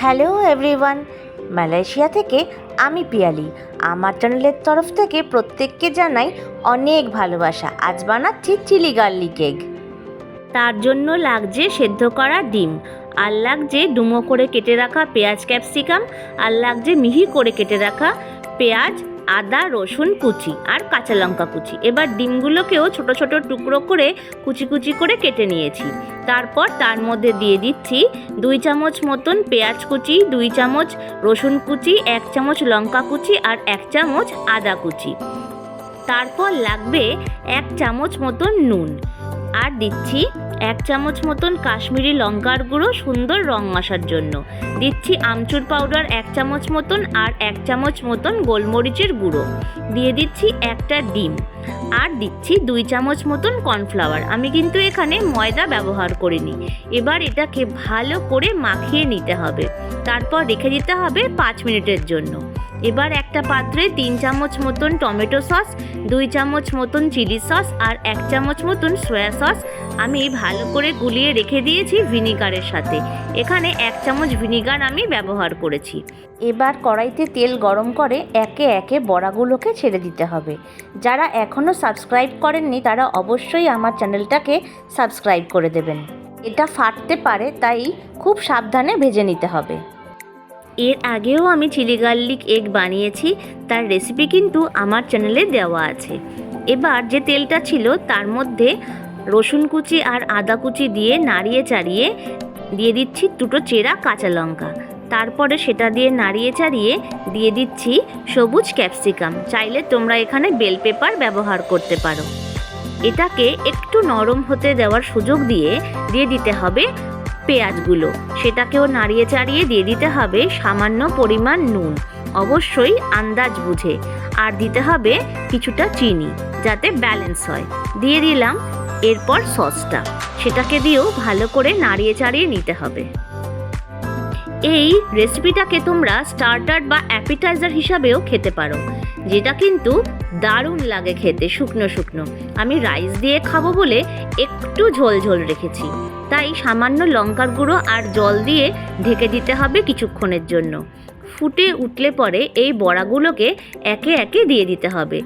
Hello everyone, Malaysia থেকে আমি পিয়ালি। আমার চ্যানেলের তরফ থেকে প্রত্যেককে জানাই অনেক ভালোবাসা। আজ বানাচ্ছি চিলি গার্লিক এগ। তার জন্য লাগছে সেদ্ধ করা ডিম। আর লাগছে ডুমো করে কেটে রাখা পেঁয়াজ ক্যাপসিকাম। আর লাগছে মিহি করে কেটে রাখা পেঁয়াজ, আদা, রসুন কুচি আর কাঁচা লঙ্কা কুচি। এবার ডিমগুলোকেও ছোট ছোট টুকরো করে কুচি কুচি করে কেটে নিয়েছি। তারপর তার মধ্যে দিয়ে দিচ্ছি দুই চামচ মতন পেঁয়াজ কুচি, দুই চামচ রসুন কুচি, এক চামচ লঙ্কা কুচি আর এক চামচ আদা কুচি। তারপর লাগবে এক চামচ মতন নুন। আর দিচ্ছি এক চামচ মতন কাশ্মীরি লঙ্কার গুঁড়ো সুন্দর রং আসার জন্য। দিচ্ছি আমচুর পাউডার এক চামচ মতন আর এক চামচ মতন গোলমরিচের গুঁড়ো। দিয়ে দিচ্ছি একটা ডিম। আর দিচ্ছি দুই চামচ মতন কর্নফ্লাওয়ার। আমি কিন্তু এখানে ময়দা ব্যবহার করিনি। এবার এটাকে ভালো করে মাখিয়ে নিতে হবে। তারপর রেখে দিতে হবে পাঁচ মিনিটের জন্য। এবার একটা পাত্রে তিন চামচ মতন টমেটো সস, দুই চামচ মতন চিলি সস আর এক চামচ মতন সয়া সস। আমি ভালো করে গুলিয়ে রেখে দিয়েছি ভিনিগারের সাথে। এখানে এক চামচ ভিনিগার আমি ব্যবহার করেছি। এবার কড়াইতে তেল গরম করে একে একে বড়াগুলোকে ছেড়ে দিতে হবে। যারা এখনও সাবস্ক্রাইব করেননি, তারা অবশ্যই আমার চ্যানেলটাকে সাবস্ক্রাইব করে দেবেন। এটা ফাটতে পারে, তাই খুব সাবধানে ভেজে নিতে হবে। এর আগেও আমি চিলি গার্লিক এগ বানিয়েছি, তার রেসিপি কিন্তু আমার চ্যানেলে দেওয়া আছে। এবার যে তেলটা ছিল, তার মধ্যে রসুন কুচি আর আদা কুচি দিয়ে নাড়িয়ে চাড়িয়ে দিয়ে দিচ্ছি দুটো চেরা কাঁচা লঙ্কা। তারপরে সেটা দিয়ে নাড়িয়ে চাড়িয়ে দিয়ে দিচ্ছি সবুজ ক্যাপসিকাম চাইলে তোমরা এখানে বেল পেপার ব্যবহার করতে পারো। এটাকে একটু নরম হতে দেওয়ার সুযোগ দিয়ে দিয়ে দিতে হবে পেঁয়াজগুলো। সেটাকেও নাড়িয়ে চাড়িয়ে দিয়ে দিতে হবে সামান্য পরিমাণ নুন। অবশ্যই আন্দাজ বুঝে। আর দিতে হবে কিছুটা চিনি, যাতে ব্যালেন্স হয়। দিয়ে দিলাম এরপর সসটা। সেটাকে দিয়েও ভালো করে নাড়িয়ে চাড়িয়ে নিতে হবে। এই রেসিপিটাকে তোমরা স্টার্টার বা অ্যাপিটাইজার হিসাবেও খেতে পারো, যেটা কিন্তু দারুণ লাগে খেতে, শুকনো শুকনো। আমি রাইস দিয়ে খাব বলে একটু ঝোল ঝোল রেখেছি। তাই সামান্য লঙ্কার গুঁড়ো আর জল দিয়ে ঢেকে দিতে হবে কিছুক্ষণের জন্য। ফুটে উঠলে পরে এই বড়াগুলোকে একে একে দিয়ে দিতে হবে।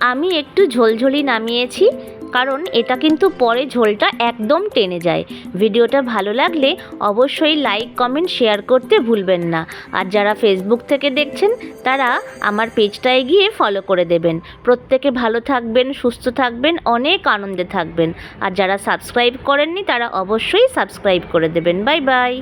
আমি একটু ঝোলঝোলি নামিয়েছি। কারণ এটা কিন্তু পরে ঝোলটা একদম টেনে যায়। ভিডিওটা ভালো লাগলে অবশ্যই লাইক কমেন্ট শেয়ার করতে ভুলবেন না। আর যারা ফেসবুক থেকে দেখছেন, তারা আমার পেজটায় গিয়ে ফলো করে দেবেন। প্রত্যেকে ভালো থাকবেন, সুস্থ থাকবেন, অনেক আনন্দে থাকবেন। আর যারা সাবস্ক্রাইব করেননি, তারা অবশ্যই সাবস্ক্রাইব করে দেবেন। Bye bye